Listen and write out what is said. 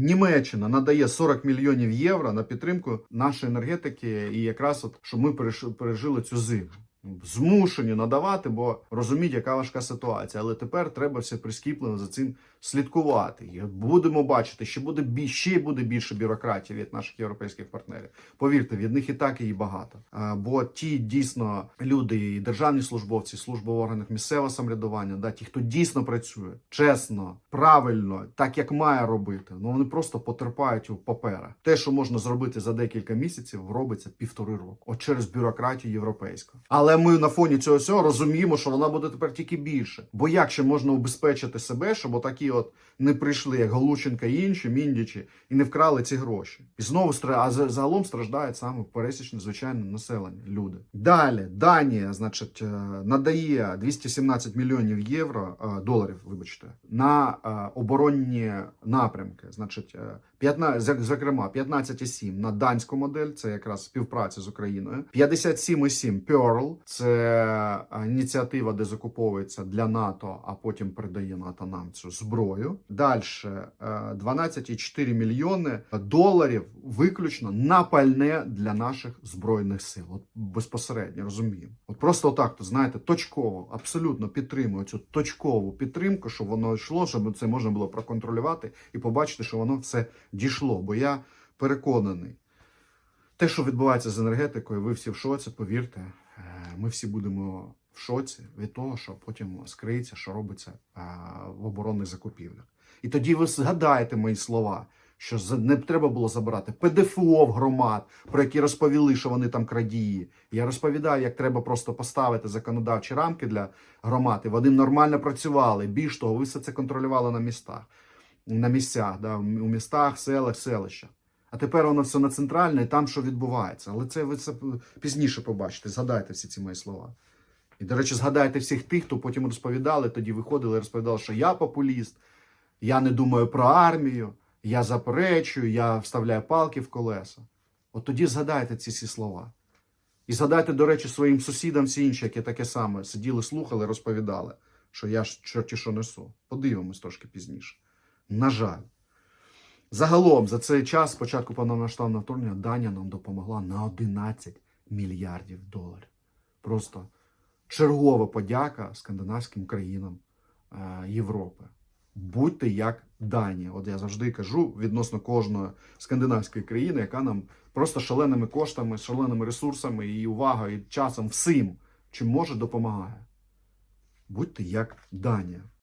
Німеччина надає 40 мільйонів євро на підтримку нашої енергетики, і якраз от щоб ми пережили цю зиму. Змушені надавати, бо розуміють, яка важка ситуація. Але тепер треба все прискіпливо за цим слідкувати. І будемо бачити, що буде бі- ще буде більше бюрократії від наших європейських партнерів. Повірте, від них і так її багато. А, Бо ті дійсно люди, і державні службовці, служби в органах місцевого самоврядування, да, ті, хто дійсно працює чесно, правильно, так як має робити, ну вони просто потерпають у паперах. Те, що можна зробити за декілька місяців, робиться півтори року. От через бюрократію європейську. Але ми на фоні цього всього розуміємо, що вона буде тепер тільки більше. Бо як ще можна убезпечити себе, щоб отакі от не прийшли, як Галученка і інші, міндічі, і не вкрали ці гроші. І знову а загалом страждають саме пересічне звичайне населення, люди. Далі Данія, значить, е, надає 217 мільйонів євро е, доларів, вибачте, на оборонні напрямки. Значить, е, 15, зак- зокрема, 15,7 на данську модель, це якраз співпраця з Україною. 57,7 Pearl, це е, ініціатива, де закуповується для НАТО, а потім передає НАТО нам цю зброю. Далі 12,4 мільйони доларів виключно на пальне для наших збройних сил. От безпосередньо розуміємо. От просто отак, то знаєте, точково, абсолютно підтримую цю точкову підтримку, щоб воно йшло, щоб це можна було проконтролювати і побачити, що воно все дійшло. Бо я переконаний, те, що відбувається з енергетикою, ви всі в шоці, повірте, е, ми всі будемо в шоці від того, що потім скриється, що робиться е, в оборонних закупівлях. І тоді ви згадаєте мої слова, що не треба було забирати ПДФО в громад, про які розповіли, що вони там крадії. Я розповідаю, як треба просто поставити законодавчі рамки для громад, і вони нормально працювали. Більш того, ви все це контролювали на містах, на місцях, да, у містах, селах, селищах. А тепер воно все на центральне, і там що відбувається. Але це ви це пізніше побачите. Згадайте всі ці мої слова. І, до речі, згадайте всіх тих, хто потім розповідали, тоді виходили і розповідали, що я популіст, я не думаю про армію, я заперечую, я вставляю палки в колеса. От тоді згадайте ці всі слова. І згадайте, до речі, своїм сусідам всі інші, які таке саме сиділи, слухали, розповідали, що я ж чорті що несу. Подивимось трошки пізніше. На жаль. Загалом за цей час, з початку повномасштабного вторгнення, Данія нам допомогла на 11 мільярдів доларів. Просто чергова подяка скандинавським країнам е, Європи. Будьте як Данія. От я завжди кажу відносно кожної скандинавської країни, яка нам просто шаленими коштами, шаленими ресурсами і увагою, і часом всім, чим може допомагає. Будьте як Данія.